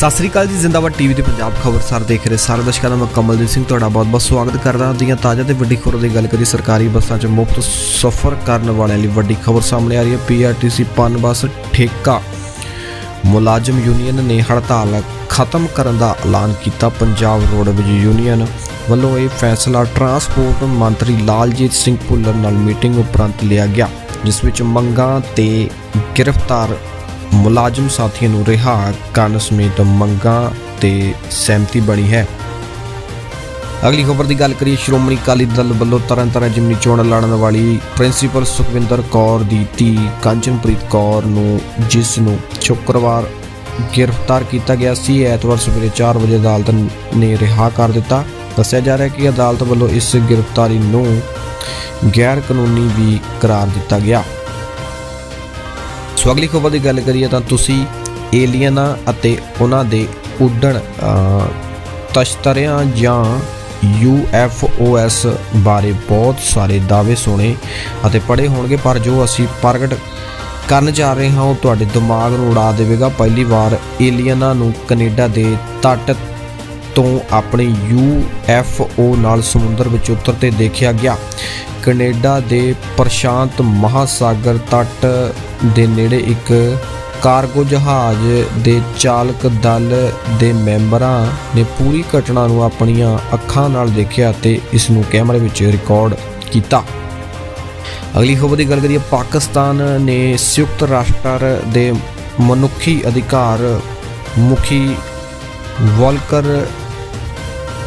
ਸਤਿ ਸ੍ਰੀ ਅਕਾਲ ਜੀ, ਜ਼ਿੰਦਾਬਾਦ ਟੀਵੀ ਤੇ ਪੰਜਾਬ ਖਬਰਸਾਰ ਦੇਖ ਰਹੇ ਸਾਰੇ ਦਰਸ਼ਕਾਂ ਦਾ ਮੈਂ ਕਮਲਦੀਪ ਸਿੰਘ ਤੁਹਾਡਾ ਬਹੁਤ-ਬਹੁਤ ਸਵਾਗਤ ਕਰਦਾ ਹਾਂ। ਦੀਆਂ ਤਾਜ਼ਾ ਤੇ ਵੱਡੀ ਖਬਰ ਦੀ ਗੱਲ ਕਰੀ ਸਰਕਾਰੀ ਬੱਸਾਂ 'ਚ ਮੁਫਤ ਸਫ਼ਰ ਕਰਨ ਵਾਲਿਆਂ ਲਈ ਵੱਡੀ ਖਬਰ ਸਾਹਮਣੇ ਆ ਰਹੀ ਹੈ। ਪੀਆਰਟੀਸੀ ਪਨ ਬੱਸ ਠੇਕਾ ਮੁਲਾਜ਼ਮ ਯੂਨੀਅਨ ਨੇ ਹੜਤਾਲ ਖਤਮ ਕਰਨ ਦਾ ਐਲਾਨ ਕੀਤਾ। ਪੰਜਾਬ ਰੋਡਵੇਜ ਯੂਨੀਅਨ ਵੱਲੋਂ ਇਹ ਫੈਸਲਾ ਟਰਾਂਸਪੋਰਟ ਮੰਤਰੀ ਲਾਲਜੀਤ ਸਿੰਘ ਭੁੱਲਰ ਨਾਲ ਮੀਟਿੰਗ ਉਪਰੰਤ ਲਿਆ ਗਿਆ, ਜਿਸ ਵਿੱਚ ਮੰਗਾਂ ਤੇ ਗ੍ਰਿਫਤਾਰ ਮੁਲਾਜ਼ਮ ਸਾਥੀਆਂ ਨੂੰ ਰਿਹਾ ਕਰਨ ਸਮੇਤ ਮੰਗਾਂ ਤੇ ਸਹਿਮਤੀ ਬਣੀ ਹੈ। ਅਗਲੀ ਖਬਰ ਦੀ ਗੱਲ ਕਰੀਏ, ਸ਼੍ਰੋਮਣੀ ਅਕਾਲੀ ਦਲ ਵੱਲੋਂ ਤਰਨਤਾਰਨ ਜਿਮਨੀ ਚੋਣ ਲੜਨ ਵਾਲੀ ਪ੍ਰਿੰਸੀਪਲ ਸੁਖਵਿੰਦਰ ਕੌਰ ਦੀ ਧੀ ਕੰਚਨਪ੍ਰੀਤ ਕੌਰ ਨੂੰ, ਜਿਸ ਨੂੰ ਸ਼ੁੱਕਰਵਾਰ ਗ੍ਰਿਫਤਾਰ ਕੀਤਾ ਗਿਆ ਸੀ, ਐਤਵਾਰ ਸਵੇਰੇ 4 ਵਜੇ ਅਦਾਲਤ ਨੇ ਰਿਹਾ ਕਰ ਦਿੱਤਾ। ਦੱਸਿਆ ਜਾ ਰਿਹਾ ਹੈ ਕਿ ਅਦਾਲਤ ਵੱਲੋਂ ਇਸ ਗ੍ਰਿਫਤਾਰੀ ਨੂੰ ਗੈਰ ਕਾਨੂੰਨੀ ਵੀ ਕਰਾਰ ਦਿੱਤਾ ਗਿਆ। ਸੋ ਅਗਲੀ ਖਬਰ ਦੀ ਗੱਲ ਕਰੀਏ ਤਾਂ ਤੁਸੀਂ ਏਲੀਅਨਾਂ ਅਤੇ ਉਹਨਾਂ ਦੇ ਉੱਡਣ ਤਸ਼ਤਰਿਆਂ ਜਾਂ UFOS ਬਾਰੇ ਬਹੁਤ ਸਾਰੇ ਦਾਅਵੇ ਸੁਣੇ ਅਤੇ ਪੜ੍ਹੇ ਹੋਣਗੇ, ਪਰ ਜੋ ਅਸੀਂ ਪ੍ਰਗਟ ਕਰਨ ਜਾ ਰਹੇ ਹਾਂ, ਉਹ ਤੁਹਾਡੇ ਦਿਮਾਗ ਨੂੰ ਉਡਾ ਦੇਵੇਗਾ। ਪਹਿਲੀ ਵਾਰ ਏਲੀਅਨਾਂ ਨੂੰ ਕੈਨੇਡਾ ਦੇ ਤੱਟ ਤੋਂ ਆਪਣੇ UFO ਨਾਲ ਸਮੁੰਦਰ ਵਿੱਚ ਉਤਰਦੇ ਦੇਖਿਆ ਗਿਆ। ਕੈਨੇਡਾ ਦੇ ਪ੍ਰਸ਼ਾਂਤ ਮਹਾਸਾਗਰ ਤੱਟ ਦੇ ਨੇੜੇ ਇੱਕ ਕਾਰਗੋ ਜਹਾਜ਼ ਦੇ ਚਾਲਕ ਦਲ ਦੇ ਮੈਂਬਰਾਂ ਨੇ ਪੂਰੀ ਘਟਨਾ ਨੂੰ ਆਪਣੀਆਂ ਅੱਖਾਂ ਨਾਲ ਦੇਖਿਆ ਤੇ ਇਸ ਨੂੰ ਕੈਮਰੇ ਵਿੱਚ ਰਿਕਾਰਡ ਕੀਤਾ। ਅਗਲੀ ਖਬਰ ਦੀ ਗੱਲ ਕਰੀਏ, ਪਾਕਿਸਤਾਨ ਨੇ ਸੰਯੁਕਤ ਰਾਸ਼ਟਰ ਦੇ ਮਨੁੱਖੀ ਅਧਿਕਾਰ ਮੁਖੀ ਵਲਕਰ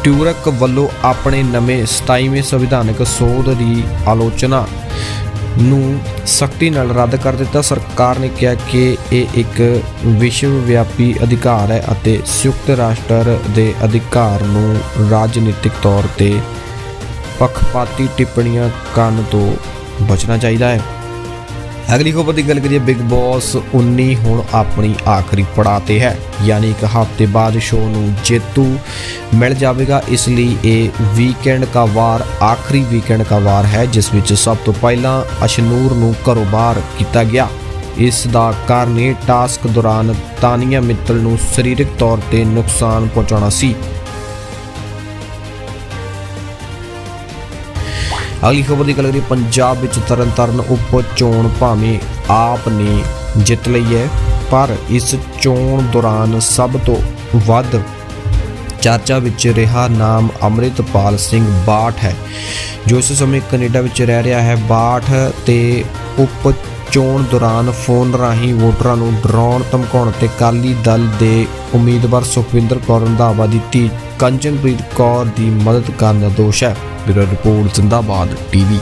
ਟਿਊਰਕ ਵੱਲੋਂ ਆਪਣੇ ਨਵੇਂ 27ਵੇਂ ਸੰਵਿਧਾਨਕ ਸੋਧ ਦੀ ਆਲੋਚਨਾ ਨੂੰ ਸਖਤੀ ਨਾਲ ਰੱਦ ਕਰ ਦਿੱਤਾ। ਸਰਕਾਰ ਨੇ ਕਿਹਾ ਕਿ ਇਹ ਇੱਕ ਵਿਸ਼ਵ ਵਿਆਪੀ ਅਧਿਕਾਰ ਹੈ ਅਤੇ ਸੰਯੁਕਤ ਰਾਸ਼ਟਰ ਦੇ ਅਧਿਕਾਰ ਨੂੰ ਰਾਜਨੀਤਿਕ ਤੌਰ ਤੇ ਪੱਖਪਾਤੀ ਟਿੱਪਣੀਆਂ ਕਰਨ ਤੋਂ ਬਚਣਾ ਚਾਹੀਦਾ ਹੈ। ਅਗਲੀ ਖਬਰ ਦੀ ਗੱਲ ਕਰੀਏ ਬਿਗ ਬਾਸ 19 ਹੁਣ ਆਪਣੀ ਆਖਰੀ ਪੜਾਅ ਤੇ ਹੈ। ਯਾਨੀ ਇੱਕ ਹਫ਼ਤੇ ਬਾਅਦ ਸ਼ੋਅ ਨੂੰ ਜੇਤੂ ਮਿਲ ਜਾਵੇਗਾ। ਇਸ ਲਈ ਇਹ ਵੀਕਐਂਡ ਦਾ ਵਾਰ, ਆਖਰੀ ਵੀਕਐਂਡ ਦਾ ਵਾਰ ਹੈ, ਜਿਸ ਵਿੱਚ ਸਭ ਤੋਂ ਪਹਿਲਾਂ ਅਸ਼ਨੂਰ ਨੂੰ ਘਰੋਂ ਬਾਹਰ ਕੀਤਾ ਗਿਆ। ਇਸ ਦਾ ਕਾਰਨ ਇਹ ਟਾਸਕ ਦੌਰਾਨ ਤਾਨੀਆ ਮਿੱਤਲ ਨੂੰ ਸਰੀਰਕ ਤੌਰ ਤੇ ਨੁਕਸਾਨ ਪਹੁੰਚਾਉਣਾ ਸੀ। ਅਗਲੀ ਖਬਰ ਦੀ ਗੱਲ ਕਰੀਏ, ਪੰਜਾਬ ਵਿੱਚ ਤਰਨਤਾਰਨ ਉਪ ਚੋਣ ਭਾਵੇਂ ਆਪ ਨੇ ਜਿੱਤ ਲਈ ਹੈ, ਪਰ ਇਸ ਚੋਣ ਦੌਰਾਨ ਸਭ ਤੋਂ ਵੱਧ ਚਰਚਾ ਵਿੱਚ ਰਿਹਾ ਨਾਮ ਅੰਮ੍ਰਿਤਪਾਲ ਸਿੰਘ ਬਾਠ ਹੈ, ਜੋ ਇਸ ਸਮੇਂ ਕੈਨੇਡਾ ਵਿੱਚ ਰਹਿ ਰਿਹਾ ਹੈ। ਬਾਠ ਤੇ ਉਪ ਚੋਣ ਦੌਰਾਨ ਫੋਨ ਰਾਹੀਂ ਵੋਟਰਾਂ ਨੂੰ ਡਰਾਉਣ, ਧਮਕਾਉਣ ਤੇ ਕਾਲੀ ਦਲ ਦੇ ਉਮੀਦਵਾਰ ਸੁਖਵਿੰਦਰ ਕੌਰ ਰੰਧਾਵਾ ਦੀ ਧੀ ਕੰਚਨਪ੍ਰੀਤ ਕੌਰ ਦੀ ਮਦਦ ਕਰਨ ਦਾ ਦੋਸ਼ ਹੈ। Bureau report Zindabad TV.